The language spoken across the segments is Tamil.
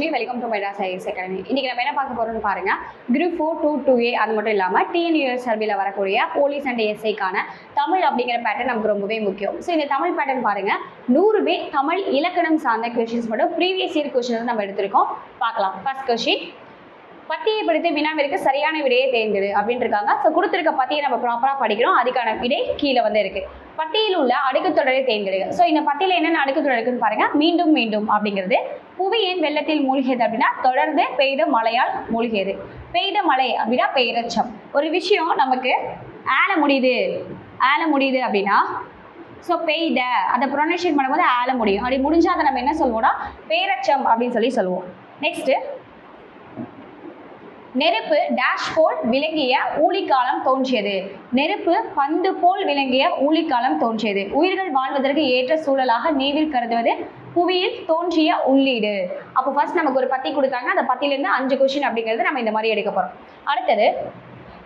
Priyadarshini welcome to Madras IAS academy இன்றைக்கி நம்ம என்ன பார்க்க போகிறோம்னு பாருங்கள் group four two two A அது மட்டும் இல்லாமல் டிஎன்யூஎஸ் சர்வியில் வரக்கூடிய போலீஸ் அண்ட் எஸ்ஐக்கான தமிழ் அப்படிங்கிற பேட்டர்ன் நமக்கு ரொம்பவே முக்கியம். ஸோ இந்த தமிழ் பேட்டர்ன் பாருங்கள் நூறு பேர் தமிழ் இலக்கணம் சார்ந்த கொஷின்ஸ் மட்டும் ப்ரீவியஸ் இயர் கொஷின்ஸ் நம்ம எடுத்திருக்கோம். பார்க்கலாம். ஃபர்ஸ்ட் கொஷின் பத்தியை படித்து வினாவிற்கு சரியான விடையை தேர்ந்தெடு அப்படின்னு இருக்காங்க ஸோ கொடுத்துருக்க பத்தியை நம்ம ப்ராப்பராக படிக்கிறோம். அதுக்கான விடை கீழே வந்து இருக்கு. பட்டியில் உள்ள அடுக்கு தொடரை தேர்ந்தெடுங்க. ஸோ இந்த பத்தியில் என்னென்ன அடுக்கு தொடர் இருக்குன்னு பாருங்க. மீண்டும் மீண்டும் அப்படிங்கிறது. புவியின் வெள்ளத்தில் மூழ்கியது அப்படின்னா தொடர்ந்து பெய்த மழையால் மூழ்கியது. பெய்த மழை அப்படின்னா பெயரச்சம் ஒரு விஷயம் நமக்கு ஆல முடியுது. ஆல முடியுது அப்படின்னா ஸோ பெய்த அதை ப்ரொனன்ஷியேட் பண்ணும்போது ஆல முடியும். அப்படி முடிஞ்சால் அதை நம்ம என்ன சொல்லுவோம்னா பேரச்சம் அப்படின்னு சொல்லி சொல்லுவோம் நெக்ஸ்ட்டு நெருப்பு டேஷ் போல் விளங்கிய ஊழிக்காலம் தோன்றியது. நெருப்பு பந்து போல் விளங்கிய ஊழிக்காலம் தோன்றியது. உயிர்கள் வாழ்வதற்கு ஏற்ற சூழலாக நீவில் கருதுவது புவியில் தோன்றிய உள்ளீடு. அப்போ ஃபர்ஸ்ட் நமக்கு ஒரு பத்தி கொடுத்தாங்க. அந்த பத்திலேருந்து அஞ்சு கொஷின் அப்படிங்கிறது நம்ம இந்த மாதிரி எடுக்க போகிறோம் அடுத்தது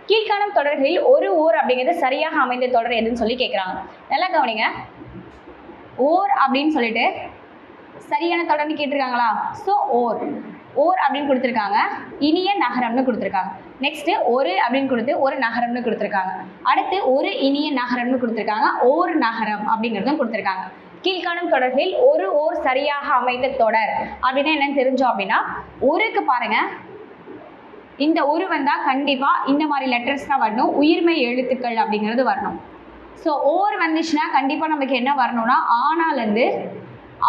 கீழ்காணும் தொடர்களில் ஒரு ஊர் அப்படிங்கிறது சரியாக அமைந்த தொடர் எதுன்னு சொல்லி கேட்குறாங்க நல்லா கவனிங்க. ஓர் அப்படின்னு சொல்லிட்டு சரியான தொடர்னு கேட்டிருக்காங்களா? ஸோ ஓர். ஓர் அப்படின்னு கொடுத்துருக்காங்க இனிய நகரம்னு கொடுத்துருக்காங்க. நெக்ஸ்ட் ஒரு அப்படின்னு கொடுத்து ஒரு நகரம்னு கொடுத்துருக்காங்க. அடுத்து ஒரு இனிய நகரம்னு கொடுத்துருக்காங்க ஓர் நகரம் அப்படிங்கிறதும் கொடுத்துருக்காங்க. கீழ்காணும் தொடர்களில் ஒரு ஓர் சரியாக அமைந்த தொடர் அப்படின்னா என்னன்னு தெரிஞ்சோம் அப்படின்னா ஒருக்கு பாருங்க. இந்த ஒரு வந்தால் கண்டிப்பாக இந்த மாதிரி லெட்டர்ஸ் தான் வரணும். உயிர்மை எழுத்துக்கள் அப்படிங்கிறது வரணும். ஸோ ஓர் வந்துச்சுன்னா கண்டிப்பாக நமக்கு என்ன வரணும்னா ஆனாலேருந்து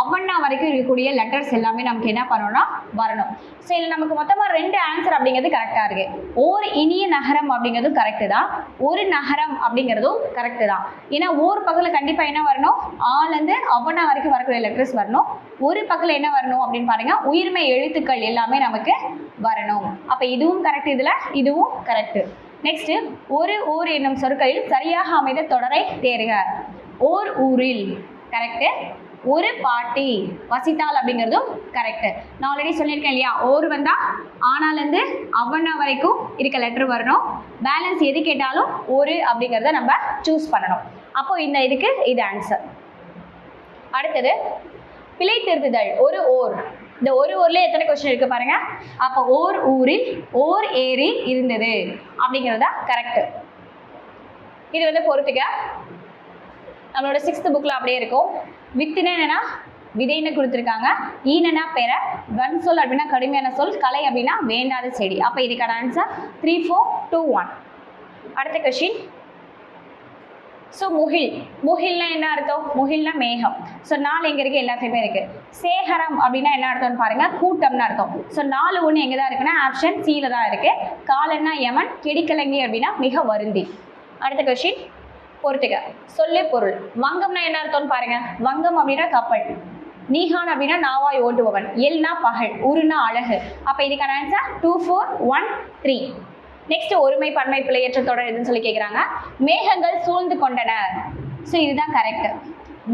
அவண்ணா வரைக்கும் இருக்கக்கூடிய லெட்டர்ஸ் எல்லாமே நமக்கு என்ன பண்ணணும்னா வரணும். ஸோ இதில் நமக்கு மொத்தமாக ரெண்டு ஆன்சர் அப்படிங்கிறது கரெக்டாக இருக்கு. ஓர் இனிய நகரம் அப்படிங்கிறதும் கரெக்டு தான். ஒரு நகரம் அப்படிங்கிறதும் கரெக்டு தான். ஏன்னா ஒரு பக்கத்தில் கண்டிப்பாக என்ன வரணும்? ஆலேருந்து அவண்ணா வரைக்கும் வரக்கூடிய லெட்டர்ஸ் வரணும். ஒரு பக்கத்தில் என்ன வரணும் அப்படின்னு பாருங்க. உயிர்மை எழுத்துக்கள் எல்லாமே நமக்கு வரணும். அப்போ இதுவும் கரெக்ட் இதில்? இதுவும் கரெக்டு நெக்ஸ்ட் ஒரு ஊர் என்னும் சொற்களில் சரியாக அமைந்த தொடரை தேர்க ஓர் ஊரில். கரெக்டு ஒரு பாட்டி வசித்தாள் அப்படிங்கிறதும் கரெக்ட் நான் ஆல்ரெடி சொல்லியிருக்கேன் இல்லையா? ஓர் வந்தால் ஆனாலேருந்து அவண்ணா வரைக்கும் இருக்க லெட்டர் வரணும். பேலன்ஸ் எது கேட்டாலும் ஒரு அப்படிங்கிறத நம்ம சூஸ் பண்ணணும். அப்போ இந்த இதுக்கு இது ஆன்சர் அடுத்தது பிழை திருத்துதல். ஒரு ஓர். இந்த ஒரு ஊர்ல எத்தனை கொஸ்டின் இருக்கு பாருங்க. அப்போ ஓர் ஊரில் ஓர் ஏரி இருந்தது அப்படிங்கிறதா கரெக்ட் இது வந்து பொறுத்துக்க. நம்மளோட சிக்ஸ்த் புக்கில் அப்படியே இருக்கும். வித்துனா என்னென்னா விதைன்னு கொடுத்துருக்காங்க. ஈனனா பெற வன் சொல் அப்படின்னா கடுமையான சொல் கலை அப்படின்னா வேண்டாத செடி. அப்போ இதுக்கான answer three four two one அடுத்த கொஷின் ஸோ முகில். முகில்னா என்ன அர்த்தம்? முகில்னா மேகம். ஸோ நாலு எங்கே இருக்குது எல்லாத்துலேயுமே இருக்குது சேகரம் அப்படின்னா என்ன அர்த்தம்னு பாருங்கள் கூட்டம்னு அர்த்தம். ஸோ நாலு ஒன்று எங்கே தான் இருக்குன்னா ஆப்ஷன் சீல தான் இருக்குது காலன்னா யமன் கெடிக்கலங்கி அப்படின்னா மிக வருந்தி. அடுத்த கொஷின் பொறுத்துக்க சொல்லு பொருள். வங்கம்னா என்ன அர்த்தம்னு பாருங்க. வங்கம் அப்படின்னா கப்பல். நீஹான் அப்படின்னா நாவாய் ஓட்டுபவன். எல்னா பகல். உருனா அழகு. அப்போ இதுக்கான answer two four one three next ஒருமை பன்மை பிள்ளையற்ற தொடர் எதுன்னு சொல்லி கேட்குறாங்க மேகங்கள் சூழ்ந்து கொண்டன. ஸோ இதுதான் கரெக்ட்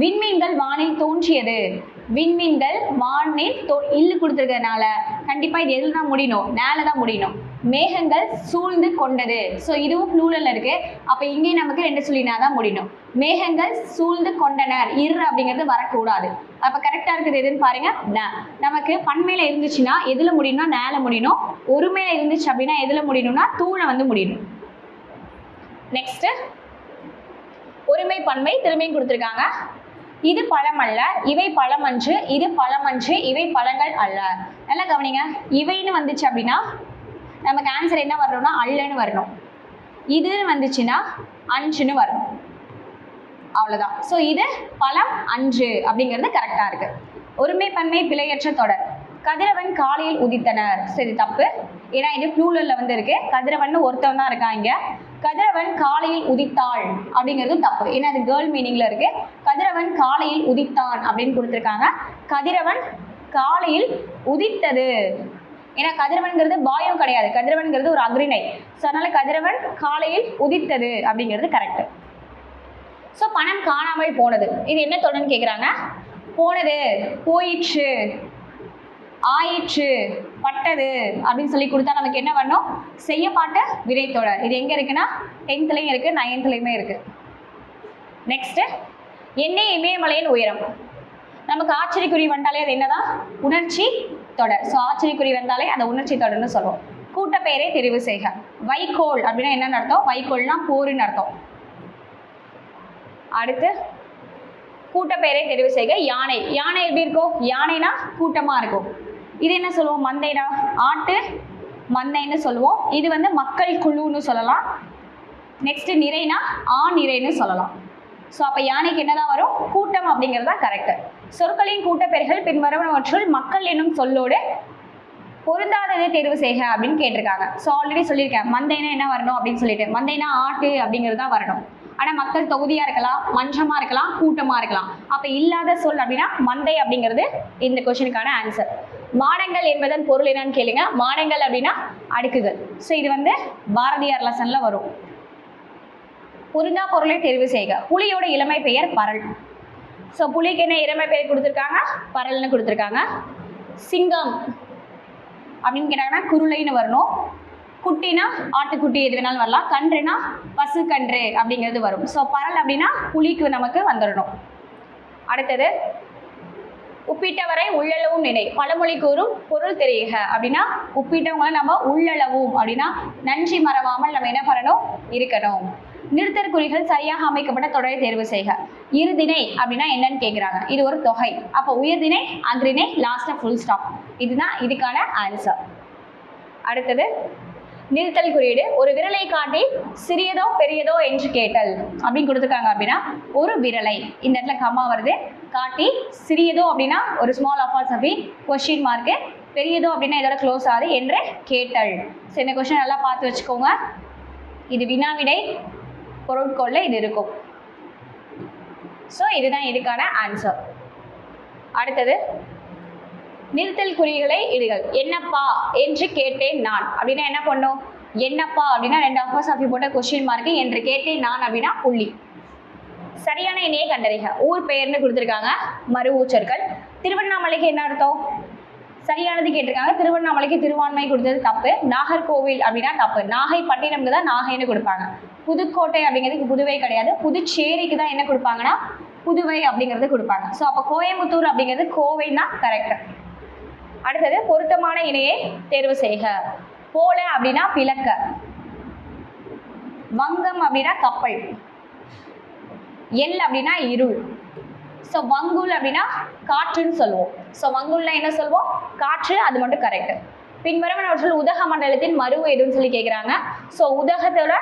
விண்மீன்கள் வானில் தோன்றியது. விண்மீன்கள் வானில் தோ இல்லு கொடுத்துருக்கறதுனால கண்டிப்பாக இது எதுல தான் முடியணும்? மேலே தான் முடியணும். மேகங்கள் சூழ்ந்து கொண்டது. ஸோ இதுவும் ப்ளூரல் இருக்கு. அப்போ இங்கேயும் நமக்கு ரெண்டு சொல்லினா தான் முடியணும் மேகங்கள் சூழ்ந்து கொண்டனர். இரு அப்படிங்கிறது வரக்கூடாது. அப்போ கரெக்டாக இருக்குது எதுன்னு பாருங்க. ந. நமக்கு பண்மையில் இருந்துச்சுன்னா எதில் முடியணும்னா நேல முடியணும். ஒருமையில் இருந்துச்சு அப்படின்னா எதில் முடியணும்னா தூளை வந்து முடியணும். நெக்ஸ்ட் ஒருமை பன்மை திரும்பியும் கொடுத்துருக்காங்க. இது பழம் அல்ல. இவை பழம் அன்று இது பழம் அன்று இவை பழங்கள் அல்ல. நல்லா கவனிங்க. இவைன்னு வந்துச்சு அப்படின்னா நமக்கு ஆன்சர் என்ன வரணும்னா அல்லன்னு வரணும். இதுன்னு வந்துச்சுன்னா அஞ்சுன்னு வரணும். அவ்வளோதான் ஸோ இது பழம் அன்று அப்படிங்கிறது கரெக்டாக இருக்கு. ஒருமை பன்மை பிழையற்ற தொடர். கதிரவன் காலையில் உதித்தனர். சரி இது தப்பு. ஏன்னா இது ப்ளூலரில் வந்து இருக்கு. கதிரவன் ஒருத்தவன் தான் இருக்கான் கதிரவன் காலையில் உதித்தாள் அப்படிங்கிறது தப்பு. ஏன்னா அது கேர்ள் மீனிங்ல இருக்கு. கதிரவன் காலையில் உதித்தான் அப்படின்னு கொடுத்துருக்காங்க. கதிரவன் காலையில் உதித்தது. ஏன்னா கதிரவன்கிறது பாயம் கிடையாது. கதிரவன்கிறது ஒரு அக்ரிணை. ஸோ அதனால கதிரவன் காலையில் உதித்தது அப்படிங்கிறது கரெக்ட் ஸோ பணம் காணாமல் போனது. இது என்ன தொடர்ன்னு கேட்குறாங்க போனது போயிற்று ஆயிற்று பட்டது அப்படின்னு சொல்லி கொடுத்தா நமக்கு என்ன வரணும்? செய்யப்பட்ட விரைத்தொடர் இது எங்கே இருக்குன்னா? டென்த்லேயும் இருக்குது நைன்த்லேயுமே இருக்குது நெக்ஸ்ட்டு எண்ணெய் இமயமலையின் உயரம். நமக்கு ஆச்சரியக்குறி வந்தாலே அது என்னதான்? உணர்ச்சி தொடர். ஸோ ஆச்சரியக்குறி வந்தாலே அந்த உணர்ச்சி தொடர்னு சொல்லுவோம். கூட்டப்பெயரை தெரிவு செய்க. வைக்கோல் அப்படின்னா என்ன அர்த்தம்? வைகோல்னா போருன்னு அர்த்தம். அடுத்து கூட்டப்பெயரை தெரிவு செய்க. யானை. யானை எப்படி இருக்கும்? யானைனா கூட்டமா இருக்கும். இது என்ன சொல்லுவோம்? மந்தைனா ஆட்டு மந்தைன்னு சொல்லுவோம். இது வந்து மக்கள் குழுன்னு சொல்லலாம். நெக்ஸ்ட் நிறைனா ஆ நிறைன்னு சொல்லலாம். ஸோ அப்போ யானைக்கு என்னதான் வரும்? கூட்டம் அப்படிங்கிறது தான் கரெக்ட் சொற்களின் கூட்டப்பெயர்கள் பின்வருவனவற்றுள் மக்கள் என்னும் சொல்லோடு பொருந்தாததை தேர்வு செய்க அப்படின்னு கேட்டிருக்காங்க. ஸோ ஆல்ரெடி சொல்லியிருக்கேன். மந்தைனா என்ன வரணும் அப்படின்னு சொல்லிட்டு. மந்தைனா ஆட்டு அப்படிங்கிறது தான் வரணும். ஆனால் மக்கள் தொகுதியாக இருக்கலாம் மன்றமாக இருக்கலாம் கூட்டமாக இருக்கலாம். அப்போ இல்லாத சொல் அப்படின்னா மந்தை அப்படிங்கிறது இந்த கொஷனுக்கான ஆன்சர் மாடங்கள் என்பதன் பொருள் என்னன்னு கேளுங்க. மாடங்கள் அப்படின்னா அடுக்குகள். ஸோ இது வந்து பாரதியார் லெசனில் வரும். பொருந்தா பொருளை தெரிவு செய்க. புலியோட இளமை பெயர் பரல். ஸோ புலிக்கு என்ன இளமை பெயர் கொடுத்துருக்காங்க? பரல்னு கொடுத்துருக்காங்க. சிங்கம். அப்படின்னு கேட்டாங்கன்னா குருளைன்னு வரணும். குட்டினா ஆட்டுக்குட்டி எது வேணாலும் வரலாம். கன்றுனா பசு கன்று அப்படிங்கிறது வரும். ஸோ பரல் அப்படின்னா புலிக்கு நமக்கு வந்துடணும் அடுத்தது உப்பிட்டவரை உள்ளளவும் நினை. பழமொழி கூறும் பொருள் தெரியுக அப்படின்னா உப்பிட்டவங்களை நம்ம உள்ளளவும். அப்படின்னா நன்றி மறவாமல் நம்ம என்ன பண்ணணும்? இருக்கணும். நிறுத்தற் குறிகள் சரியாக அமைக்கப்பட்ட தொடரை தேர்வு செய்க. இருதினை அப்படின்னா என்னன்னு கேட்குறாங்க இது ஒரு தொகை. அப்போ உயர்தினை அக்ரிணை லாஸ்ட்டாக ஃபுல் ஸ்டாப் இதுதான் இதுக்கான ஆன்சர் அடுத்தது நிறுத்தல் குறியீடு. ஒரு விரலை காட்டி சிறியதோ பெரியதோ என்று கேட்டல். அப்படின்னு கொடுத்துருக்காங்க அப்படின்னா ஒரு விரலை. இந்த இடத்துல கம்மா வருது. காட்டி சிறியதோ அப்படின்னா ஒரு ஸ்மால் அஃபால்சபி கொஷின் மார்க்கு பெரியதோ அப்படின்னா இதோட க்ளோஸ் ஆகுது என்று கேட்டல். ஸோ இந்த கொஷின் நல்லா பார்த்து வச்சுக்கோங்க. இது வினாவிடை. பொருட்கொள்ள இது இருக்கும். ஸோ இதுதான் இதுக்கான ஆன்சர் அடுத்தது நிறுத்தல் குறிகளை இடுகள். என்னப்பா என்று கேட்டேன் நான். அப்படின்னா என்ன பண்ணும்? என்னப்பா அப்படின்னா ரெண்டு அஃபர்ஸ் அப்படி போட்ட கொஸ்டின் மார்க்கு என்று கேட்டேன் நான் அப்படின்னா புள்ளி. சரியான இணையை கண்டறிக. ஊர் பெயர்னு கொடுத்துருக்காங்க மறு ஊச்சர்கள். திருவண்ணாமலைக்கு என்ன அர்த்தம்? சரியானது கேட்டிருக்காங்க. திருவண்ணாமலைக்கு திருவான்மை கொடுத்தது தப்பு. நாகர்கோவில் அப்படின்னா தப்பு. நாகைப்பட்டினம்க்கு தான் நாகைன்னு கொடுப்பாங்க. புதுக்கோட்டை அப்படிங்கிறதுக்கு புதுவை கிடையாது. புதுச்சேரிக்கு தான் என்ன கொடுப்பாங்கன்னா புதுவை அப்படிங்கிறது கொடுப்பாங்க. ஸோ அப்போ கோயம்புத்தூர் அப்படிங்கிறது கோவை தான் கரெக்ட் அடுத்தது பொருத்தமான இணையை தேர்வு செய்க. போல அப்படின்னா பிளக்க. வங்கம் அப்படின்னா கப்பல். எல் அப்படின்னா இருள். ஸோ வங்குல் அப்படின்னா காற்றுன்னு சொல்லுவோம். ஸோ வங்குல்னா என்ன சொல்லுவோம்? காற்று அது மட்டும் கரெக்ட் பின்வருவனவற்றில் உதக மண்டலத்தின் மருவு எதுன்னு சொல்லி கேட்குறாங்க ஸோ உதகத்தோட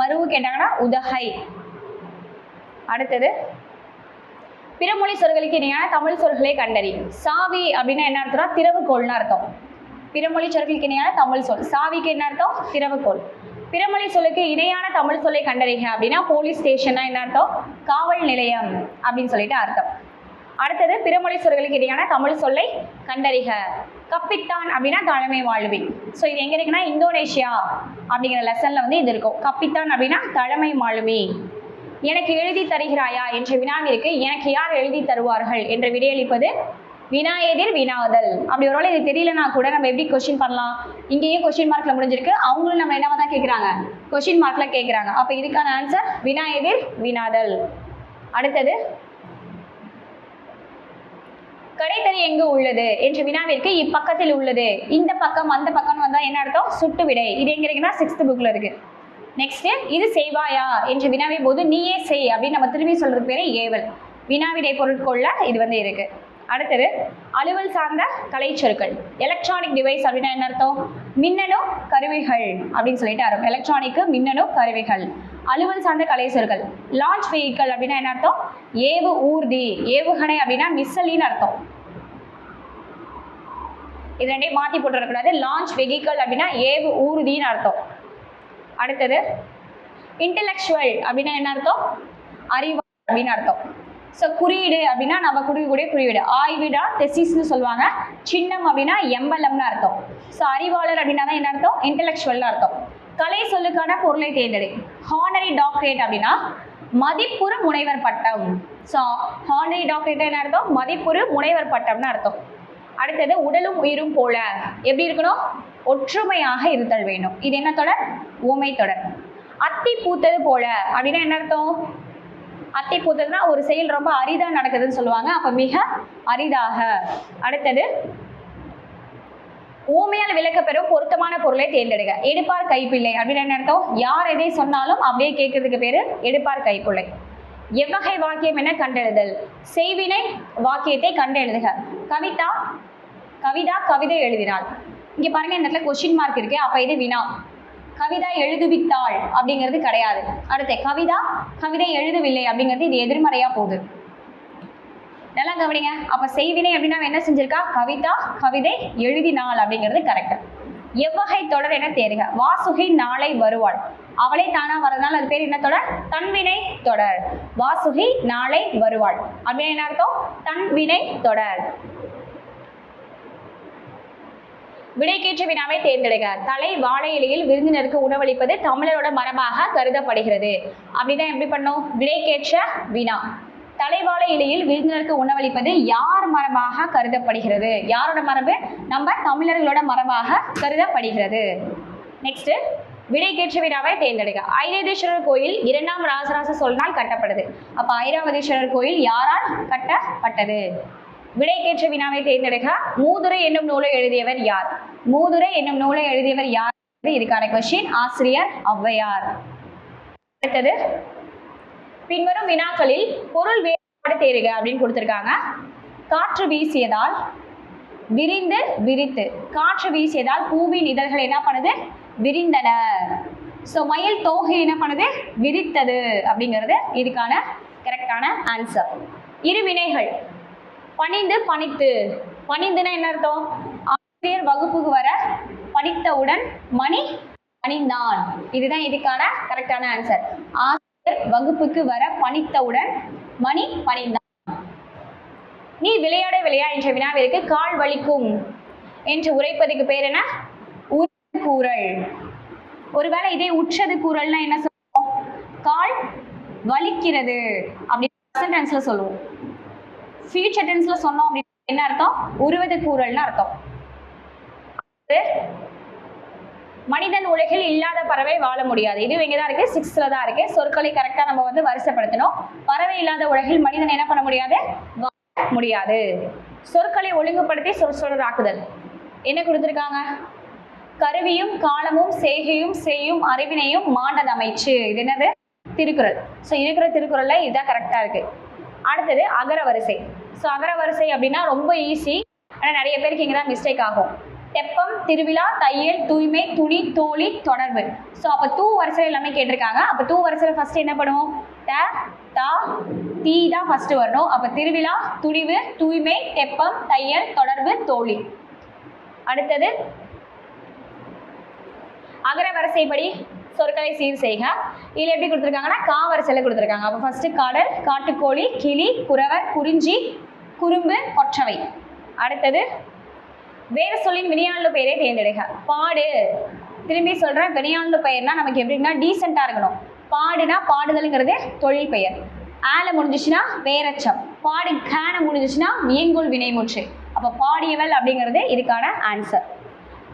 மருவு கேட்டாங்கன்னா உதகை. அடுத்தது பிறமொழி சொற்களுக்கு இணையான தமிழ் சொற்களை கண்டறி. சாவி அப்படின்னா என்ன அர்த்தம்னா திறவுகோள்னு அர்த்தம். பிறமொழி சொற்களுக்கு இணையான தமிழ் சொல். சாவிக்கு என்ன அர்த்தம்? திறவுகோள். பிறமொழி சொல்லுக்கு இணையான தமிழ் சொல்லை கண்டறிக அப்படின்னா போலீஸ் ஸ்டேஷன்னா என்ன அர்த்தம்? காவல் நிலையம் அப்படின்னு சொல்லிட்டு அர்த்தம். அடுத்தது பிறமொழி சொல்களுக்கு இடையான தமிழ் சொல்லை கண்டறிக. கப்பித்தான் அப்படின்னா தலைமை வாழ்வி ஸோ இது எங்க இருக்குன்னா இந்தோனேஷியா அப்படிங்கிற லெசன்ல வந்து இது இருக்கும். கப்பித்தான் அப்படின்னா தலைமை வாழ்வி எனக்கு எழுதி தருகிறாயா என்ற வினாவிற்கு எனக்கு யார் எழுதி தருவார்கள் என்று விடையளிப்பது வினா எதிர் வினாதல் அப்படி ஒருவேளை இது தெரியலனா கூட நம்ம எப்படி கொஸ்டின் பண்ணலாம்? இங்கேயும் கொஸ்டின் மார்க்ல முடிஞ்சிருக்கு. அவங்களும் நம்ம என்னவா தான் கேட்குறாங்க கொஸ்டின் மார்க்ல கேட்குறாங்க அப்போ இதுக்கான ஆன்சர் வினா எதிர் வினாதல் அடுத்தது கடைத்தறி எங்கு உள்ளது? என்ற வினாவிற்கு இப்பக்கத்தில் உள்ளது. இந்த பக்கம் அந்த பக்கம் வந்தா என்ன அர்த்தம்? சுட்டு விடை. இது எங்க இருக்குன்னா சிக்ஸ்த் புக்ல இருக்கு. நெக்ஸ்ட் இது செய்வாயா? என்ற வினாவை போது நீயே செய் அப்படின்னு நம்ம திரும்பி சொல்றது பேரு ஏவல். வினாவிடை பொருட்கொள்ள இது வந்து இருக்கு. அடுத்தது அலுவல் சார்ந்த கலைச்சொற்கள் எலக்ட்ரானிக் டிவைஸ் அப்படின்னா என்ன அர்த்தம்? மின்னணு கருவிகள் அப்படின்னு சொல்லிட்டு அர்த்தம். எலக்ட்ரானிக்கு மின்னணு கருவிகள். அலுவல் சார்ந்த கலை சொற்கள். லான்ச் வெஹிக்கல் அப்படின்னா என்ன அர்த்தம்? ஏவு ஊர்தி. ஏவுகணை அப்படின்னா மிஸ்ஸலின்னு அர்த்தம். இது ரெண்டையும் மாற்றி போட்டுறக்கூடாது. லான்ச் வெஹிக்கல் அப்படின்னா ஏவு ஊர்தின்னு அர்த்தம். அடுத்தது இன்டலெக்சுவல் அப்படின்னா என்ன அர்த்தம்? அறிவு அப்படின்னு அர்த்தம். ஸோ குறியீடு அப்படின்னா நம்ம கொடுக்கக்கூடிய குறியீடு. ஆய்விடா தெசிஸ்னு சொல்லுவாங்க. சின்னம் அப்படின்னா எம்பலம்னு அர்த்தம். ஸோ அறிவாளர் அப்படின்னா தான் என்ன அர்த்தம்? இன்டெலெக்சுவல்னு அர்த்தம். கலை சொல்லுக்கான பொருளை தேர்ந்தெடு. ஹானரி டாக்டரேட் அப்படின்னா மதிப்புறு முனைவர் பட்டம். ஸோ ஹானரி டாக்டரேட் என்ன அர்த்தம்? மதிப்புறு முனைவர் பட்டம்னு அர்த்தம். அடுத்தது உடலும் உயிரும் போல. எப்படி இருக்கணும்? ஒற்றுமையாக இருத்தல் வேணும் இது என்ன தொடர்? ஊமை தொடர். அத்தி பூத்தது போல. அப்படின்னா என்ன அர்த்தம்? அத்தை பூத்ததுன்னா ஒரு செயல் ரொம்ப அரிதாக நடக்குதுன்னு சொல்லுவாங்க. அப்போ மிக அரிதாக. அடுத்தது ஊமையால் விளக்கப்பெறும் பொருத்தமான பொருளை தேர்ந்தெடுக்க எடுப்பார் கைப்பிள்ளை அப்படின்னு என்ன அர்த்தம்? யார் எதை சொன்னாலும் அப்படியே கேட்கறதுக்கு பேரு எடுப்பார் கைப்பிள்ளை. எவ்வகை வாக்கியம் என கண்டெழுதல். செய்வினை வாக்கியத்தை கண்டெழுதுக. கவிதா கவிதா கவிதை எழுதினாள். இங்க பாருங்க இந்த இடத்துல கொஸ்டின் மார்க் இருக்கு. அப்ப இது வினா. கவிதா எழுதுவித்தாள் அப்படிங்கிறது கிடையாது. அடுத்து கவிதா கவிதை எழுதவில்லை அப்படிங்கிறது இது எதிர்மறையா போகுது. நல்லா கவனிங்க. அப்ப செய்வினை அப்படின்னா என்ன செஞ்சிருக்கா? கவிதா கவிதை எழுதினாள் அப்படிங்கிறது கரெக்ட் எவ்வகை தொடர் என தேர்க வாசுகி நாளை வருவாள். அவளே தானா வரதுனால அது பேர் என்ன தொடர்? தன்வினை தொடர். வாசுகி நாளை வருவாள். அப்படின்னு என்ன அர்த்தம்? தன்வினை தொடர். விடைக்கேற்ற வினாவை தேர்ந்தெடுக்க தலை வாழை இலையில் விருந்தினருக்கு உணவளிப்பது தமிழரோட மரபாக கருதப்படுகிறது. அப்படின்னா எப்படி பண்ணோம்? விடைக்கேற்ற வினா. தலைவாழை இலையில் விருந்தினருக்கு உணவளிப்பது யார் மரபாக கருதப்படுகிறது? யாரோட மரபு? நம்ம தமிழர்களோட மரபாக கருதப்படுகிறது. நெக்ஸ்ட் விடைக்கேற்ற வினாவை தேர்ந்தெடுக்க. ஐராவதீஸ்வரர் கோயில் இரண்டாம் ராசராச சொல்னால் கட்டப்படுது அப்ப ஐராவதீஸ்வரர் கோயில் யாரால் கட்டப்பட்டது? விடைக்கேற்ற வினாவை தேர்ந்தெடுக்க மூதுரை என்னும் நூலை எழுதியவர் யார்? மூதுரை என்னும் நூலை எழுதியவர் யார்? இதுக்கான கொஸ்டின் ஆசிரியர் ஔவையார். அடுத்தது பின்வரும் வினாக்களில் பொருள் வேறுபாடு தேருக அப்படின்னு கொடுத்துருக்காங்க. காற்று வீசியதால் விரிந்து விரித்து. காற்று வீசியதால் பூவின் இதழ்கள் என்ன பண்ணுது? விரிந்தன. ஸோ மயில் தோகை என்ன பண்ணுது? விரித்தது அப்படிங்கிறது இதுக்கான கரெக்டான ஆன்சர் இரு வினைகள். பணிந்து பணித்து. பணிந்துன்னா என்ன அர்த்தம்? ஆசிரியர் வகுப்புக்கு வர படித்தவுடன் மணி பணிந்தான். இதுதான் இதுக்கான கரெக்டான ஆன்சர் ஆசிரியர் வகுப்புக்கு வர பணித்தவுடன் மணி பணிந்தான். நீ விளையாட விளையா என்ற வினாவிற்கு கால் வலிக்கும் என்று உரைப்பதுக்கு பேர் என்ன? உற்றது கூறல். ஒருவேளை இதே உற்றது கூறல்னா என்ன சொல்லுவோம்? கால் வலிக்கிறது அப்படின்னு சொல்லுவோம். ஃபியூச்சர் செட்டன்ஸ்ல சொன்னோம் அப்படின்னு என்ன அர்த்தம்? உருவது கூறல்னு அர்த்தம். மனிதன் உலகில் இல்லாத பறவை வாழ முடியாது. இது இங்கே தான் இருக்கு சிக்ஸ்த்ல தான் இருக்கு. சொற்களை கரெக்டா நம்ம வந்து வரிசைப்படுத்தணும். பறவை இல்லாத உலகில் மனிதன் என்ன பண்ண முடியாது? வாழ முடியாது. சொற்களை ஒழுங்குபடுத்தி சொல் சொல்றாக்குதல் என்ன கொடுத்துருக்காங்க? கருவியும் காலமும் செய்கையும் செய்யும் அறிவினையும் மாண்டதமைச்சு இது என்னது? திருக்குறள். ஸோ இருக்கிற திருக்குறள்ல இதுதான் கரெக்டா இருக்கு. அடுத்தது அகர வரிசை. ஸோ அகர வரிசை அப்படின்னா ரொம்ப ஈஸி ஆனால் நிறைய பேருக்கு இங்கே தான் மிஸ்டேக் ஆகும். தெப்பம் திருவிழா தையல் தூய்மை துணி தோழி தொடர்பு. ஸோ அப்போ தூ வரிசையில் எல்லாமே கேட்டிருக்காங்க. அப்போ தூ வரிசையில் ஃபஸ்ட்டு என்ன பண்ணுவோம்? த தா தீ தான் ஃபஸ்ட்டு வரணும். அப்போ திருவிழா துணிவு தூய்மை தெப்பம் தையல் தொடர்பு தோழி. அடுத்தது அகர வரிசைப்படி சொற்களை சீர் செய்க. இதில் எப்படி கொடுத்துருக்காங்கன்னா கா வரிசையில் கொடுத்துருக்காங்க. அப்போ ஃபஸ்ட்டு கடல் காட்டுக்கோழி கிளி குறவர் குறிஞ்சி குறும்பு கொற்றவை. அடுத்தது வேறு சொல்லின் வினையாளு பெயரை தேர்ந்தெடுக. பாடு. திரும்பி சொல்கிறேன் வினையாளு பெயர்னா நமக்கு எப்படின்னா டீசெண்டாக இருக்கணும். பாடுனா பாடுதலுங்கிறது தொழில் பெயர். ஆல முடிஞ்சிச்சுன்னா வேரச்சம். பாடு கேன முடிஞ்சிச்சுன்னா வியங்கோல் வினைமுற்று. அப்போ பாடியவள் அப்படிங்கிறது இதுக்கான ஆன்சர்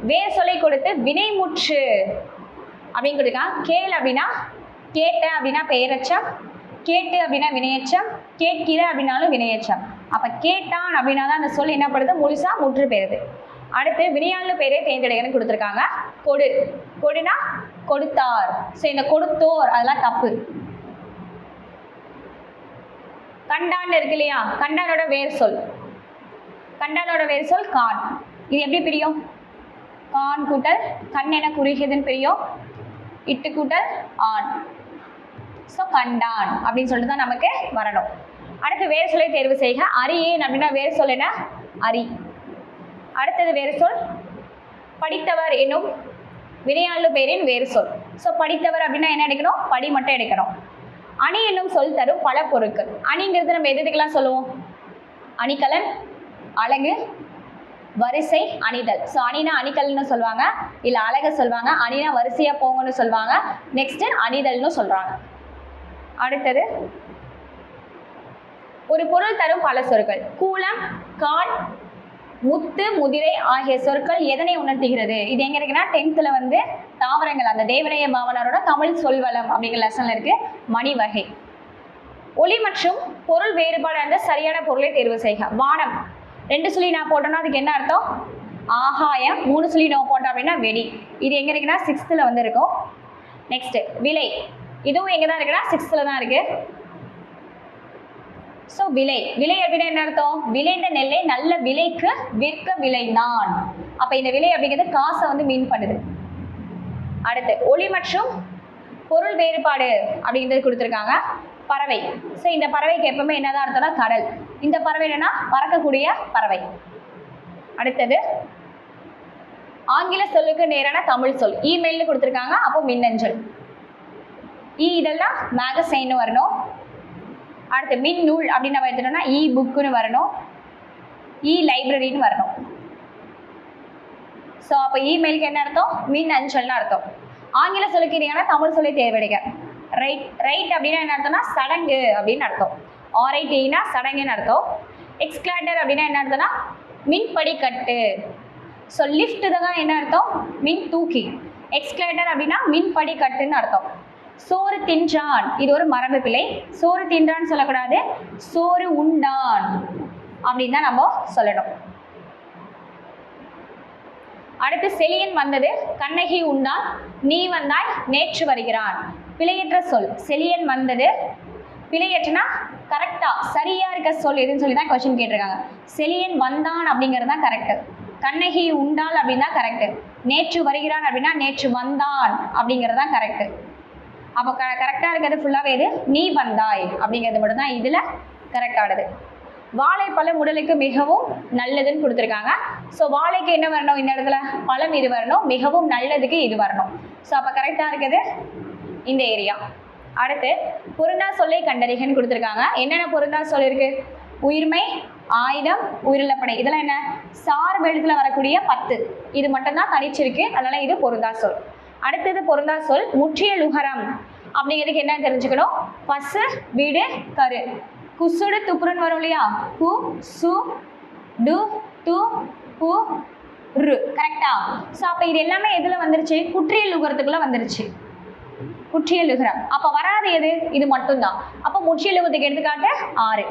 வேர் சொல்லை கொடுத்து வினைமுற்று அப்படின்னு கொடுத்துருக்காங்க கேள் அப்படின்னா கேட்ட அப்படின்னா பெயரச்சம். கேட்டு அப்படின்னா வினையச்சம். கேட்கிற அப்படின்னாலும் வினையச்சம். அப்போ கேட்டான் அப்படின்னா தான் அந்த சொல் என்ன பண்ணுது? முழுசாக முற்று பெறுது. அடுத்து வினையாளு பேரே தேர்ந்தெடுக்கன்னு கொடுத்துருக்காங்க. கொடு. கொடுனா கொடுத்தார். ஸோ இந்த கொடுத்தோர் அதெல்லாம் தப்பு. கண்டான் இருக்கு இல்லையா? கண்டானோட வேர் சொல். கண்டானோட வேர் சொல் கான். இது எப்படி பிரியும்? கான் கூட்டல் கண் என குறுகியதுன்னு பிரியும். இட்டு கூட்டல் ஆண். ஸோ கண்டான் அப்படின்னு சொல்லிட்டு தான் நமக்கு வரணும். அடுத்து வேறு சொல்லை தேர்வு செய்க. அரியேன் அப்படின்னா வேறு சொல் என்ன? அரி. அடுத்தது வேறு சொல் படித்தவர் என்னும் வினையாளு பேரின் வேறு சொல். ஸோ படித்தவர் அப்படின்னா என்ன எடுக்கணும்? படி மட்டும் எடுக்கணும். அணி என்னும் சொல் தரும் பல பொருட்கள். அணிங்கிறது நம்ம எது எதுக்கெல்லாம் சொல்லுவோம்? அணிகலன் அழகு வரிசை அணிதல். ஸோ அணினா அணிகல்னு சொல்லுவாங்க. இல்லை அழகை சொல்லுவாங்க. அணினா வரிசையாக போங்கன்னு சொல்லுவாங்க. நெக்ஸ்ட்டு அணிதல்னு சொல்கிறாங்க அடுத்தது ஒரு பொருள் தரும் பல சொற்கள். கூலம் கால் முத்து முதிரை ஆகிய சொற்கள் எதனை உணர்த்துகிறது? இது எங்க இருக்குன்னா டென்த்ல வந்து தாவரங்கள் அந்த தேவனைய பாவனரோட தமிழ் சொல்வளம் அப்படிங்கிற லெசன்ல இருக்கு. மணி வகை. ஒளி மற்றும் பொருள் வேறுபாடு அந்த சரியான பொருளை தேர்வு செய்க. வானம். ரெண்டு சொல்லி நான் போட்டோம்னா அதுக்கு என்ன அர்த்தம்? ஆகாயம். மூணு சொல்லி நான் போட்டோம் அப்படின்னா வெடி. இது எங்கே இருக்குன்னா சிக்ஸ்த்தில் வந்து இருக்கும் நெக்ஸ்ட் விலை. இதுவும் எங்கே தான் இருக்குன்னா சிக்ஸ்த்தில் தான் இருக்கு. ஸோ விலை. விலை அப்படின்னா என்ன அர்த்தம்? விளைந்த நெல்லை நல்ல விலைக்கு விற்க விளைந்தான். அப்போ இந்த விலை அப்படிங்கிறது காசை வந்து மீன் பண்ணுது. அடுத்து ஒளி மற்றும் பொருள் வேறுபாடு அப்படிங்கிறது கொடுத்துருக்காங்க. பறவை. ஸோ இந்த பறவைக்கு எப்பவுமே என்னதான் அர்த்தம்னா கடல். இந்த பறவை என்னன்னா பறக்கக்கூடிய பறவை. அடுத்தது ஆங்கில சொல்லுக்கு நேரான தமிழ் சொல். இமெயில்னு கொடுத்துருக்காங்க. அப்போ மின்னஞ்சல். இ இதெல்லாம் மேகசைன்னு வரணும். அடுத்து மின் நூல் அப்படின்னு நம்ம எடுத்துட்டோம்னா இ புக்குன்னு வரணும். இ லைப்ரரின்னு வரணும். ஸோ அப்போ இமெயிலுக்கு என்ன அர்த்தம்? மின் அஞ்சல்னு அர்த்தம். ஆங்கில சொல்லிக்கிறீங்கன்னா தமிழ் சொல்லி தேவையிடுங்க ரைட் ரைட் அப்படின்னா என்ன அர்த்தம்னா சடங்கு அப்படின்னு அர்த்தம். ஆர்ஐடினா சடங்குன்னு அர்த்தம். எக்ஸ்கிளாட்டர் அப்படின்னா என்ன அர்த்தம்னா மின் படிக்கட்டு ஸோ லிஃப்ட் தான் என்ன அர்த்தம்? மின் தூக்கி. எக்ஸ்கிலேட்டர் அப்படின்னா மின் படிக்கட்டுன்னு அர்த்தம். சோறு தின்றான். இது ஒரு மரபு பிழை. சோறு தின்றான்னு சொல்லக்கூடாது. சோறு உண்டான். அப்படின்னு தான் நம்ம சொல்லணும். அடுத்து செலியன் வந்தது. கண்ணகி உண்டான். நீ வந்தாய் நேற்று வருகிறான். பிழையற்ற சொல். செலியன் வந்தது. பிழையற்றனா? கரெக்டா சரியா இருக்க சொல் எதுன்னு சொல்லி தான் கொஸ்டின் கேட்டிருக்காங்க. செலியன் வந்தான் அப்படிங்கிறது தான் கரெக்ட் கண்ணகி உண்டாள் அப்படின்னா கரெக்டு நேற்று வருகிறான் அப்படின்னா நேற்று வந்தான் அப்படிங்கிறது தான் கரெக்ட் அப்போ க கரெக்டாக இருக்கிறது ஃபுல்லாகவே இது நீ வந்தாய் அப்படிங்கிறது மட்டும்தான் இதில் கரெக்டானது வாழைப்பழம் உடலுக்கு மிகவும் நல்லதுன்னு கொடுத்துருக்காங்க. ஸோ வாழைக்கு என்ன வரணும் இந்த இடத்துல? பழம் இது வரணும் மிகவும் நல்லதுக்கு இது வரணும். ஸோ அப்போ கரெக்டாக இருக்குது இந்த ஏரியா அடுத்து பொருந்தா சொல்லை கண்டறிகன்னு கொடுத்துருக்காங்க. என்னென்ன பொருந்தா சொல் இருக்கு? உயிர்மை ஆயுதம் உயிரிழப்படை இதெல்லாம் என்ன? சார் எழுத்துல வரக்கூடிய பத்து. இது மட்டும்தான் தனிச்சிருக்கு. அதனால இது பொருந்தா சொல் அடுத்தது பொருந்தா சொல் முற்றிய லுகரம் அப்படிங்கிறதுக்கு என்ன தெரிஞ்சுக்கணும்? பசு வீடு கரு. குசுடு துப்புருன்னு வரும் இல்லையா? கு சு டு டு பு ரு. கரெக்டா ஸோ அப்போ இது எல்லாமே எதில் வந்துருச்சு? குற்றியல் உகரத்துக்குள்ளே வந்துருச்சு. குற்றியல் லுகரம் அப்போ வராது எது? இது மட்டும்தான். அப்போ முற்றியல் உகத்துக்கு எடுத்துக்காட்டு ஆறு.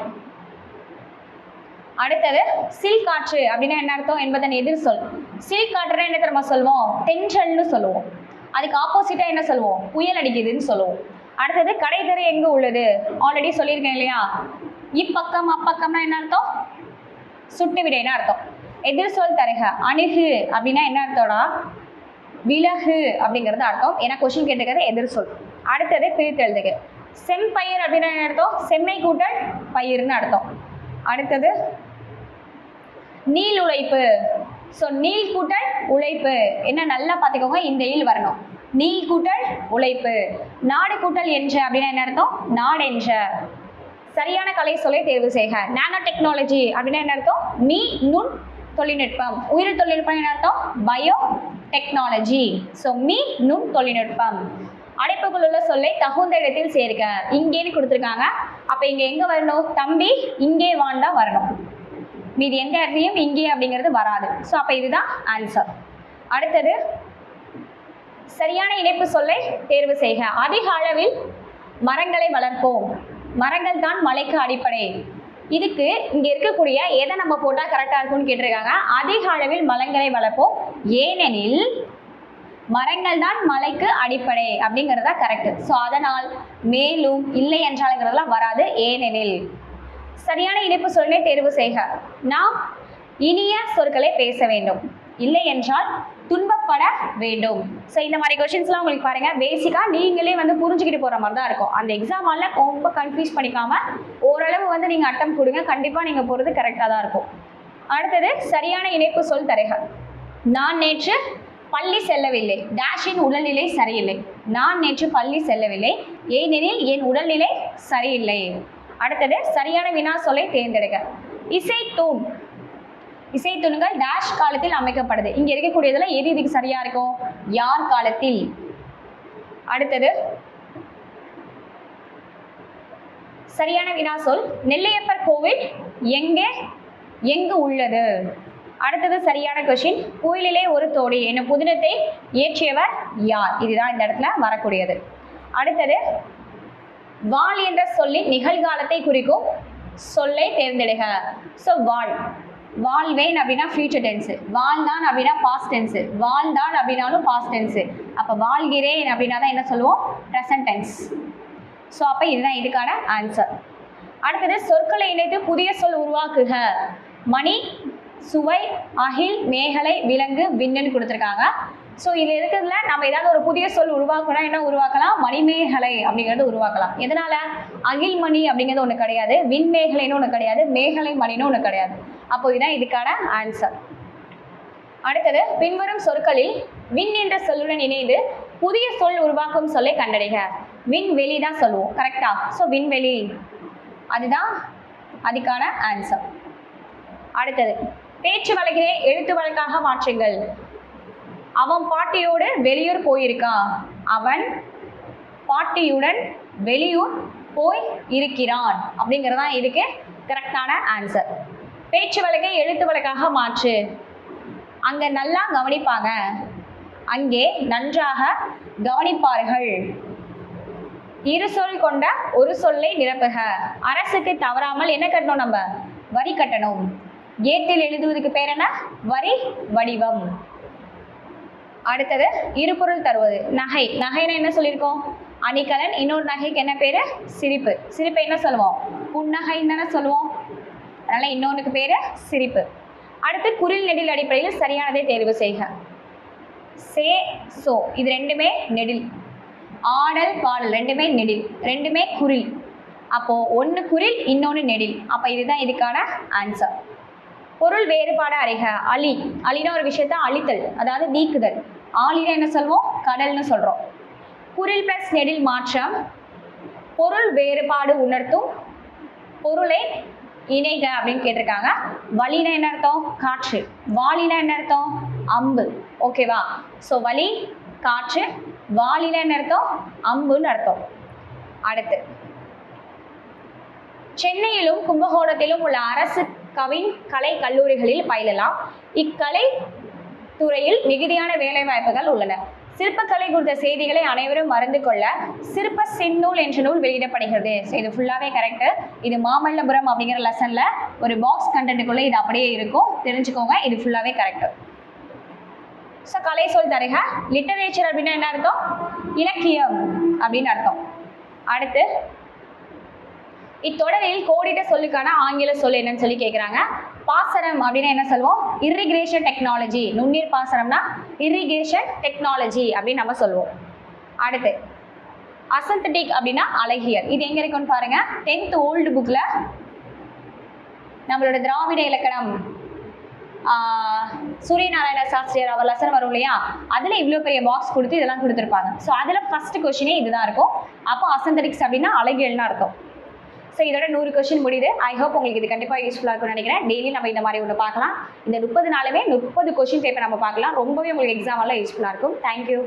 அடுத்தது சில் காற்று அப்படின்னா என்ன அர்த்தம்? என்பதன் எதிர் சொல். சில் காற்றுனா என்ன தெரியுமா சொல்லுவோம்? தென்றல்னு சொல்லுவோம். அதுக்கு ஆப்போசிட்டா என்ன சொல்லுவோம்? புயல் அடிக்குதுன்னு சொல்லுவோம். அடுத்தது கடை தெரு எங்க உள்ளது? ஆல்ரெடி சொல்லியிருக்கேன் இல்லையா? இப்பக்கம் அப்பக்கம்னா என்ன அர்த்தம்? சுட்டு விடைன்னு அர்த்தம். எதிர் சொல் தருக. அணுகு அப்படின்னா என்ன அர்த்தம்னா விலகு அப்படிங்கிறது அர்த்தம். ஏன்னா கொஷின் கேட்டுக்கிறது எதிர் சொல். அடுத்தது பிரித்து எழுதுக. செம்பயிர் அப்படின்னா என்ன அர்த்தம்? செம்மை கூட்டல் பயிர்னு அர்த்தம். அடுத்தது நீள் உழைப்பு ஸோ நீள் கூட்டல் உழைப்பு. என்ன நல்லா பார்த்துக்கோங்க இந்த இல் வரணும். நீள் கூட்டல் உழைப்பு. நாடு கூட்டல் என்ற அப்படின்னா என்ன அர்த்தம்? நாடென்ற சரியான கலை சொல்லை தேர்வு செய்க. நானோ டெக்னாலஜி அப்படின்னா என்ன அர்த்தம்? மீ நுண் தொழில்நுட்பம். உயிர் தொழில்நுட்பம் என்ன அர்த்தம்? பயோ டெக்னாலஜி ஸோ மீ நுண் தொழில்நுட்பம். அடைப்புக்குள் உள்ள சொல்லை தகுந்த இடத்தில் சேர்க்க. இங்கேன்னு கொடுத்துருக்காங்க. அப்போ இங்கே எங்கே வரணும்? தம்பி இங்கே வாண்டா வரணும். மீதி எந்த இடத்துலையும் இங்கே அப்படிங்கிறது வராது. ஸோ அப்போ இதுதான் ஆன்சர் அடுத்தது சரியான இணைப்பு சொல்லை தேர்வு செய்க. அதிக அளவில் மரங்களை வளர்ப்போம். மரங்கள் தான் மலைக்கு அடிப்படை. இதுக்கு இங்கே இருக்கக்கூடிய எதை நம்ம போட்டால் கரெக்டாக இருக்கும்னு கேட்டிருக்காங்க. அதிக அளவில் மரங்களை வளர்ப்போம். ஏனெனில் மரங்கள் தான் மலைக்கு அடிப்படை அப்படிங்கிறதா கரெக்ட் ஸோ அதனால் மேலும் இல்லை என்றாலுங்கிறதுலாம் வராது. ஏனெனில் சரியான இணைப்பு சொல்லை தேர்வு செய்க. நாம் இனிய சொற்களை பேச வேண்டும். இல்லை என்றால் துன்பப்பட வேண்டும். ஸோ இந்த மாதிரி கொஷின்ஸ்லாம் உங்களுக்கு பாருங்க. பேசிக்காக நீங்களே வந்து புரிஞ்சுக்கிட்டு போகிற மாதிரி தான் இருக்கும். அந்த எக்ஸாம் ஆல ரொம்ப கன்ஃபியூஸ் பண்ணிக்காம ஓரளவு வந்து நீங்கள் அட்டம் கொடுங்க. கண்டிப்பாக நீங்கள் போகிறது கரெக்டாக தான் இருக்கும். அடுத்தது சரியான இணைப்பு சொல் தருக. நான் நேற்று பள்ளி செல்லவில்லை. டேஷின் உடல்நிலை சரியில்லை. நான் நேற்று பள்ளி செல்லவில்லை. ஏனெனில் என் உடல்நிலை சரியில்லை. அடுத்தது சரியான வினா சொல்லை தேர்ந்தெடுக்க இசைத்தூண் இசைத்தூண்கள் டேஷ் காலத்தில் அமைக்கப்படுது. இங்க இருக்கக்கூடியதுல எது இதுக்கு சரியா இருக்கும்? யார் காலத்தில்? அடுத்தது சரியான வினா சொல் நெல்லையப்பர் கோவில் எங்கே? எங்கு உள்ளது? அடுத்தது சரியான கொஷின் கோயிலிலே ஒரு தோடி என்னும் புதினத்தை இயற்றியவர் யார்? இதுதான் இந்த இடத்துல வரக்கூடியது. அடுத்தது வாள் என்ற சொல்லின் நிகழ்காலத்தை குறிக்கும் சொல்லை தேர்ந்தெடுக. ஸோ வாள். வாழ்வேன் அப்படின்னா ஃபியூச்சர் டென்ஸு வாழ்ந்தான் அப்படின்னா பாஸ்ட் டென்ஸு வாழ்ந்தான் அப்படின்னாலும் பாஸ்ட் டென்ஸு அப்போ வாழ்கிறேன் அப்படின்னா தான் என்ன சொல்லுவோம்? ப்ரெசன்ட் டென்ஸ் ஸோ அப்போ இதுதான் இதுக்கான ஆன்சர் அடுத்தது சொற்களை இணைத்து புதிய சொல் உருவாக்குக. மணி சுவை அகில் மேகலை விலங்கு விண்ணுன்னு கொடுத்துருக்காங்க. ஸோ இதில் இருக்கிறதுல நம்ம ஏதாவது ஒரு புதிய சொல் உருவாக்கணும் என்ன உருவாக்கலாம்? மணிமேகலை அப்படிங்கிறது உருவாக்கலாம். எதனால? அகில் மணி அப்படிங்கிறது ஒன்று கிடையாது. விண்மேகலைன்னு ஒன்று கிடையாது. மேகலை மணின்னு ஒன்று கிடையாது. அப்போ இதுதான் இதுக்கான ஆன்சர் அடுத்தது பின்வரும் சொற்களில் விண் என்ற சொல்லுடன் இணைந்து புதிய சொல் உருவாக்கும் சொல்லை கண்டடைக விண்வெளி தான் சொல்லுவோம். கரெக்டா ஸோ விண்வெளி அதுதான் அதுக்கான ஆன்சர் அடுத்தது பேச்சு வழக்கினை எழுத்து வழக்காக மாற்றுங்கள். அவன் பாட்டியோடு வெளியூர் போயிருக்கான். அவன் பாட்டியுடன் வெளியூர் போய் இருக்கிறான். அப்படிங்கிறது தான் இதுக்கு கரெக்டான ஆன்சர் பேச்சு வழக்கை எழுத்து வழக்காக மாற்று. அங்கே நல்லா கவனிப்பாங்க. அங்கே நன்றாக கவனிப்பார்கள். இரு சொல் கொண்ட ஒரு சொல்லை நிரப்புக. அரசுக்கு தவறாமல் என்ன கட்டணும் நம்ம? வரி கட்டணும். கேட்டில் எழுதுவதுக்கு பேர் என்ன? வரி வடிவம். அடுத்தது இருபொருள் தருவது. நகை. நகைன்னு என்ன சொல்லியிருக்கோம்? அணிகலன். இன்னொரு நகைக்கு என்ன பேரு? சிரிப்பு. சிரிப்பை என்ன சொல்லுவோம்? புன்னகைன்னு தானே சொல்லுவோம். அதனால இன்னொன்றுக்கு பேரு சிரிப்பு. அடுத்து குரில் நெடில் அடிப்படையில் சரியானதை தேர்வு செய்க. சே சோ. இது ரெண்டுமே நெடில். ஆடல் பாடல் ரெண்டுமே நெடில். ரெண்டுமே குரில். அப்போ ஒன்று குரில் இன்னொன்று நெடில். அப்போ இதுதான் இதுக்கான ஆன்சர் பொருள் வேறுபாடு அறிக அழி அலினா ஒரு விஷயத்த அழித்தல் அதாவது நீக்குதல். ஆலினா என்ன சொல்வோம்? கடல்னு சொல்றோம். குரில் பிளஸ் நெடில் மாற்றம் பொருள் வேறுபாடு உணர்த்தும் பொருளை இணைக அப்படின்னு கேட்டிருக்காங்க. வலினா என்ன அர்த்தம்? காற்று. வாலினா என்ன அர்த்தம்? அம்பு. ஓகேவா ஸோ வலி காற்று வாலினா என்ன அர்த்தம்? அம்புன்னு அர்த்தம். அடுத்து சென்னையிலும் கும்பகோணத்திலும் உள்ள அரசு கவின் கலை கல்லூரிகளில் பயிலலாம். இக்கலை துறையில் மிகுதியான வேலைவாய்ப்புகள் உள்ளன. சிற்பக்கலை குறித்த செய்திகளை அனைவரும் மறந்து கொள்ள சிற்ப சின்னூல் என்ற நூல் வெளியிடப்படுகிறது. ஸோ இது ஃபுல்லாகவே கரெக்டு இது மாமல்லபுரம் அப்படிங்கிற லெசனில் ஒரு பாக்ஸ் கண்டென்ட்டுக்குள்ளே இது அப்படியே இருக்கும். தெரிஞ்சுக்கோங்க இது ஃபுல்லாகவே கரெக்டு ஸோ கலை சொல் தருக. லிட்டரேச்சர் அப்படின்னா என்ன அர்த்தம்? இலக்கியம் அப்படின்னு அர்த்தம். அடுத்து இத்தொடரில் கோடிட்ட சொல்லுக்கான ஆங்கில சொல் என்னன்னு சொல்லி கேட்குறாங்க பாசனம் அப்படின்னா என்ன சொல்லுவோம்? இரிகிரேஷன் டெக்னாலஜி நுண்ணீர் பாசனம்னா இரிகேஷன் டெக்னாலஜி அப்படின்னு நம்ம சொல்லுவோம். அடுத்து அசந்தட்டிக் அப்படின்னா அழகியல். இது எங்க இருக்குன்னு பாருங்க. டென்த் ஓல்டு புக்ல நம்மளோட திராவிட இலக்கணம் சூரியநாராயண சாஸ்திரியர் அவர் லெசன் வரும் இல்லையா? அதுல இவ்வளோ பெரிய பாக்ஸ் கொடுத்து இதெல்லாம் கொடுத்துருப்பாங்க. ஸோ அதுல ஃபர்ஸ்ட் கொஷினே இதுதான் இருக்கும். அப்போ அசந்தடிக்ஸ் அப்படின்னா அழகியல்னா இருக்கும் ஸோ இதோட நூறு கொஸ்டின் முடியுது. ஐ ஹோப் உங்களுக்கு இது கண்டிப்பாக யூஸ்ஃபுல்லாக இருக்கும்னு நினைக்கிறேன். டெய்லி நம்ம இந்த மாதிரி ஒன்று பார்க்கலாம். இந்த முப்பது நாளுமே முப்பது கொஸ்டின் பேப்பர் நம்ம பார்க்கலாம். ரொம்பவே உங்களுக்கு எக்ஸாம் எல்லாம் யூஸ்ஃபுல்லாக இருக்கும். தேங்க்யூ